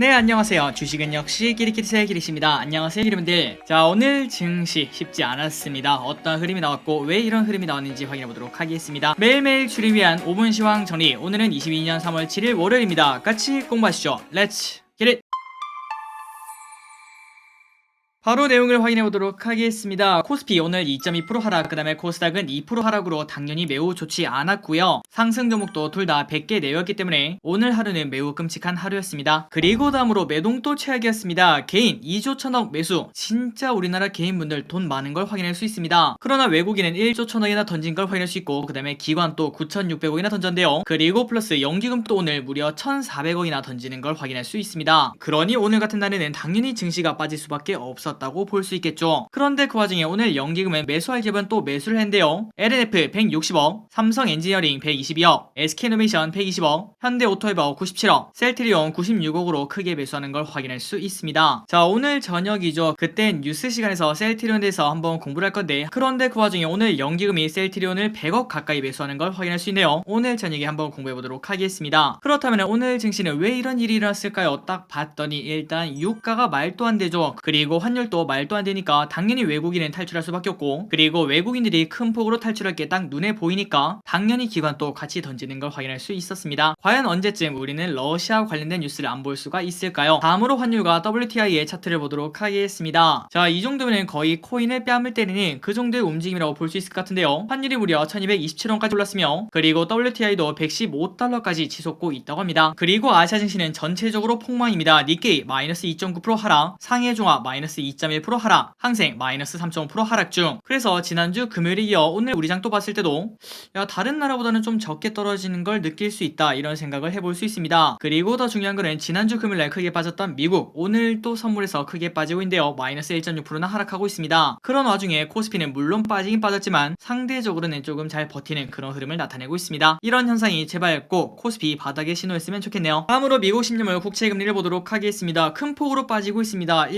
네 안녕하세요. 주식은 역시 끼리끼리새 기리십니다. 안녕하세요 여러분들. 자 오늘 증시 쉽지 않았습니다. 어떤 흐름이 나왔고 왜 이런 흐름이 나왔는지 확인해 보도록 하겠습니다. 매일매일 주를 위한 5분 시황 정리. 오늘은 22년 3월 7일 월요일입니다. 같이 공부하시죠. 렛츠 기릿 바로 내용을 확인해 보도록 하겠습니다. 코스피 오늘 2.2% 하락, 그 다음에 코스닥은 2% 하락으로 당연히 매우 좋지 않았고요. 상승 종목도 둘 다 100개 내였기 때문에 오늘 하루는 매우 끔찍한 하루였습니다. 그리고 다음으로 매동도 최악이었습니다. 개인 2조 천억 매수. 진짜 우리나라 개인분들 돈 많은 걸 확인할 수 있습니다. 그러나 외국인은 1조 천억이나 던진 걸 확인할 수 있고 그 다음에 기관 또 9,600억이나 던졌는데요. 그리고 플러스 연기금도 오늘 무려 1,400억이나 던지는 걸 확인할 수 있습니다. 그러니 오늘 같은 날에는 당연히 증시가 빠질 수밖에 없 었다고 볼 수 있겠죠. 그런데 그 와중에 오늘 연기금은 매수할 기업은 또 매수를 했는데요. LNF 160억, 삼성 엔지니어링 122억, SK이노베이션 120억, 현대오토에버 97억, 셀트리온 96억으로 크게 매수하는 걸 확인할 수 있습니다. 자 오늘 저녁이죠. 그때 뉴스 시간에서 셀트리온에 대해서 한번 공부를 할 건데 그런데 그 와중에 오늘 연기금이 셀트리온을 100억 가까이 매수하는 걸 확인할 수 있네요. 오늘 저녁에 한번 공부해 보도록 하겠습니다. 그렇다면 오늘 증시는 왜 이런 일이 일어났을까요? 딱 봤더니 일단 유가가 말도 안 되죠. 그리고 환율 도 말도 안 되니까 당연히 외국인은 탈출할 수밖에 없고 그리고 외국인들이 큰 폭으로 탈출할 게 딱 눈에 보이니까 당연히 기관도 같이 던지는 걸 확인할 수 있었습니다. 과연 언제쯤 우리는 러시아 관련된 뉴스를 안 볼 수가 있을까요? 다음으로 환율과 WTI의 차트를 보도록 하겠습니다. 자, 이 정도면 거의 코인을 뺨을 때리는 그 정도의 움직임이라고 볼 수 있을 것 같은데요. 환율이 무려 1227원까지 올랐으며 그리고 WTI도 115달러까지 치솟고 있다고 합니다. 그리고 아시아 증시는 전체적으로 폭망입니다. 니케이 마이너스 2.9% 하락, 상해 종합 마이너스 2.1% 하락, 항생 마이너스 3.5% 하락 중. 그래서 지난주 금요일에 이어 오늘 우리 장 또 봤을 때도 야 다른 나라보다는 좀 적게 떨어지는 걸 느낄 수 있다 이런 생각을 해볼 수 있습니다. 그리고 더 중요한 거는 지난주 금요일 날 크게 빠졌던 미국 오늘 또 선물에서 크게 빠지고 있는데요. 마이너스 1.6%나 하락하고 있습니다. 그런 와중에 코스피는 물론 빠지긴 빠졌지만 상대적으로는 조금 잘 버티는 그런 흐름을 나타내고 있습니다. 이런 현상이 제발 꼭 코스피 바닥에 신호였으면 좋겠네요. 다음으로 미국 10년물 국채 금리를 보도록 하겠습니다. 큰 폭으로 빠지고 있습니다.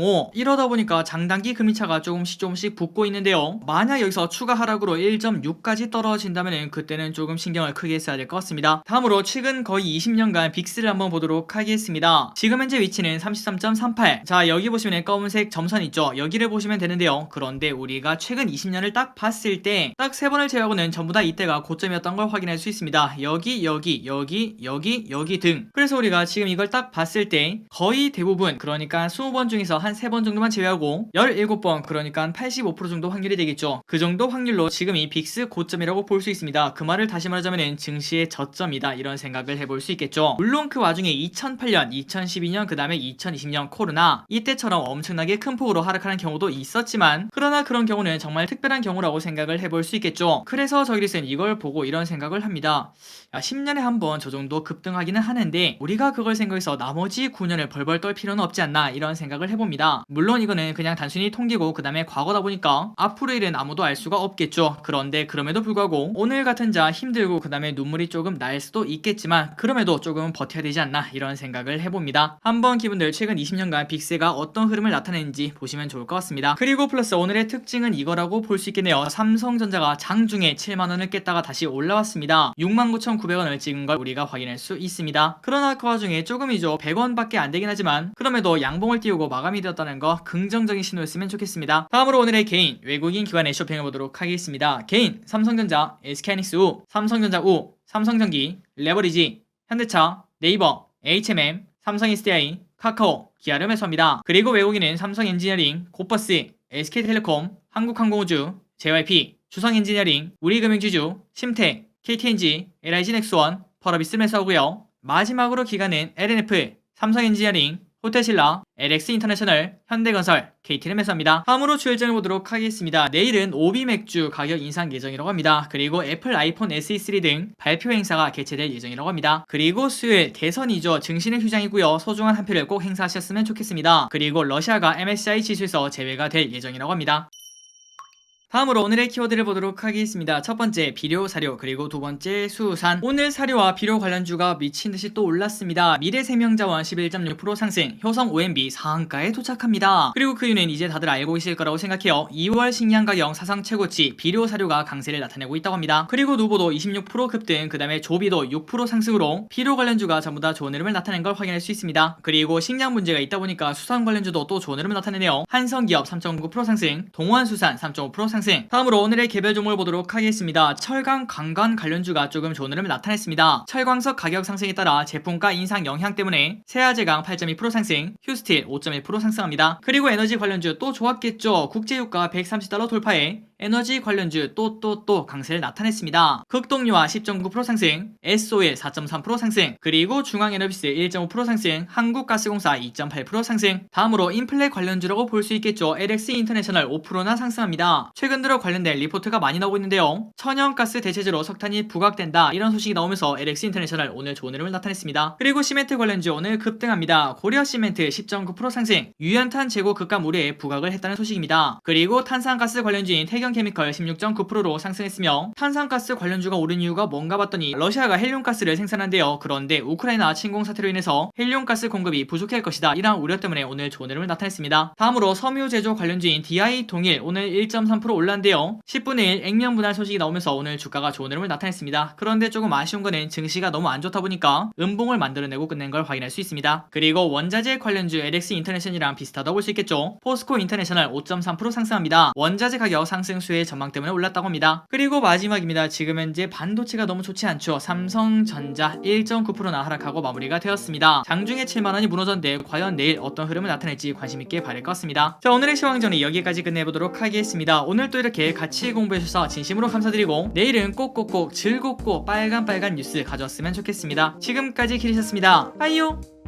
1.705 이러다 보니까 장단기 금리차가 조금씩 조금씩 붙고 있는데요. 만약 여기서 추가 하락으로 1.6까지 떨어진다면 그때는 조금 신경을 크게 써야 될 것 같습니다. 다음으로 최근 거의 20년간 빅스를 한번 보도록 하겠습니다. 지금 현재 위치는 33.38. 자 여기 보시면 검은색 점선 있죠. 여기를 보시면 되는데요. 그런데 우리가 최근 20년을 딱 봤을 때 딱 세 번을 제외하고는 전부 다 이때가 고점이었던 걸 확인할 수 있습니다. 여기 여기 여기 여기 여기 등. 그래서 우리가 지금 이걸 딱 봤을 때 거의 대부분 그러니까 20번 중에서 한 3번 정도만 제외하고 17번 그러니까 한85% 정도 확률이 되겠죠. 그 정도 확률로 지금 이 빅스 고점이라고 볼 수 있습니다. 그 말을 다시 말하자면 증시의 저점이다 이런 생각을 해볼 수 있겠죠. 물론 그 와중에 2008년, 2012년 그 다음에 2020년 코로나 이때처럼 엄청나게 큰 폭으로 하락하는 경우도 있었지만 그러나 그런 경우는 정말 특별한 경우라고 생각을 해볼 수 있겠죠. 그래서 저기리스는 이걸 보고 이런 생각을 합니다. 야, 10년에 한 번 저 정도 급등하기는 하는데 우리가 그걸 생각해서 나머지 9년을 벌벌 떨 필요는 없지 않나 이런 생각을 해봅 니다. 물론 이거는 그냥 단순히 통계고 그 다음에 과거다 보니까 앞으로 일은 아무도 알 수가 없겠죠. 그런데 그럼에도 불구하고 오늘 같은 자 힘들고 그 다음에 눈물이 조금 날 수도 있겠지만 그럼에도 조금은 버텨야 되지 않나 이런 생각을 해봅니다. 한번 기분들 최근 20년간 빅스가 어떤 흐름을 나타내는지 보시면 좋을 것 같습니다. 그리고 플러스 오늘의 특징은 이거라고 볼 수 있겠네요. 삼성전자가 장중에 7만원을 깼다가 다시 올라왔습니다. 69,900원을 찍은 걸 우리가 확인할 수 있습니다. 그러나 그 와중에 조금이죠. 100원밖에 안 되긴 하지만 그럼에도 양봉을 띄우고 마감이 되었 다는 거 긍정적인 신호였으면 좋겠습니다. 다음으로 오늘의 개인 외국인 기관의 쇼핑해 보도록 하겠습니다. 개인 삼성전자, SK하이닉스 우, 삼성전자 우, 삼성전기, 레버리지, 현대차, 네이버, HMM, 삼성 SDI, 카카오, 기아를 매수합니다. 그리고 외국인은 삼성 엔지니어링, 고퍼스, SK텔레콤, 한국항공우주, JYP, 주성엔지니어링, 우리금융지주, 심택, KTNG, LIG넥스원, 펄어비스 매수하고요. 마지막으로 기간은 LNF, 삼성엔지니어링, 호텔신라, LX인터내셔널, 현대건설, KT를 매수합니다. 다음으로 주일전을 보도록 하겠습니다. 내일은 오비 맥주 가격 인상 예정이라고 합니다. 그리고 애플 아이폰 SE3 등 발표 행사가 개최될 예정이라고 합니다. 그리고 수요일 대선이죠. 증시는 휴장이고요. 소중한 한 표를 꼭 행사하셨으면 좋겠습니다. 그리고 러시아가 MSCI 지수에서 제외가 될 예정이라고 합니다. 다음으로 오늘의 키워드를 보도록 하겠습니다. 첫 번째 비료 사료 그리고 두 번째 수산. 오늘 사료와 비료 관련주가 미친 듯이 또 올랐습니다. 미래생명자원 11.6% 상승, 효성 OMB 상한가에 도착합니다. 그리고 그 이유는 이제 다들 알고 계실 거라고 생각해요. 2월 식량 가격 사상 최고치 비료 사료가 강세를 나타내고 있다고 합니다. 그리고 누보도 26% 급등, 그 다음에 조비도 6% 상승으로 비료 관련주가 전부 다 좋은 흐름을 나타낸 걸 확인할 수 있습니다. 그리고 식량 문제가 있다 보니까 수산 관련주도 또 좋은 흐름을 나타내네요. 한성기업 3.9% 상승, 동원수산 3.5% 상승. 다음으로 오늘의 개별 종목을 보도록 하겠습니다. 철강 강간 관련주가 조금 좋은 흐름을 나타냈습니다. 철광석 가격 상승에 따라 제품가 인상 영향 때문에 세아제강 8.2% 상승, 휴스틸 5.1% 상승합니다. 그리고 에너지 관련주 또 좋았겠죠. 국제유가 130달러 돌파에 에너지 관련주 또 또 또 강세를 나타냈습니다. 극동유화 10.9% 상승, SOL 4.3% 상승, 그리고 중앙에너비스 1.5% 상승, 한국가스공사 2.8% 상승. 다음으로 인플레 관련주라고 볼 수 있겠죠. LX 인터내셔널 5%나 상승합니다. 최근 들어 관련된 리포트가 많이 나오고 있는데요. 천연가스 대체제로 석탄이 부각된다 이런 소식이 나오면서 LX 인터내셔널 오늘 좋은 흐름을 나타냈습니다. 그리고 시멘트 관련주 오늘 급등합니다. 고려 시멘트 10.9% 상승, 유연탄 재고 급감 우려에 부각을 했다는 소식입니다. 그리고 탄산가스 관련주인 태경 케미컬 16.9%로 상승했으며 탄산가스 관련주가 오른 이유가 뭔가 봤더니 러시아가 헬륨가스를 생산한대요. 그런데 우크라이나 침공 사태로 인해서 헬륨가스 공급이 부족할 것이다. 이런 우려 때문에 오늘 좋은 흐름을 나타냈습니다. 다음으로 섬유 제조 관련주인 DI 동일 오늘 1.3% 올랐는데요. 10분의 1 액면 분할 소식이 나오면서 오늘 주가가 좋은 흐름을 나타냈습니다. 그런데 조금 아쉬운 거는 증시가 너무 안 좋다 보니까 음봉을 만들어내고 끝낸 걸 확인할 수 있습니다. 그리고 원자재 관련주 LX 인터내셔널이랑 비슷하다고 볼 수 있겠죠. 포스코 인터내셔널 5.3% 상승합니다. 원자재 가격 상승 수의 전망 때문에 올랐다고 합니다. 그리고 마지막입니다. 지금 현재 반도체가 너무 좋지 않죠. 삼성전자 1.9%나 하락하고 마무리가 되었습니다. 장중에 7만원이 무너졌는데 과연 내일 어떤 흐름을 나타낼지 관심있게 바랄 것 같습니다. 자 오늘의 시황전은 여기까지 끝내보도록 하겠습니다. 오늘 또 이렇게 같이 공부해주셔서 진심으로 감사드리고 내일은 꼭꼭꼭 즐겁고 빨간빨간 뉴스 가져왔으면 좋겠습니다. 지금까지 기리셨습니다. 빠이요!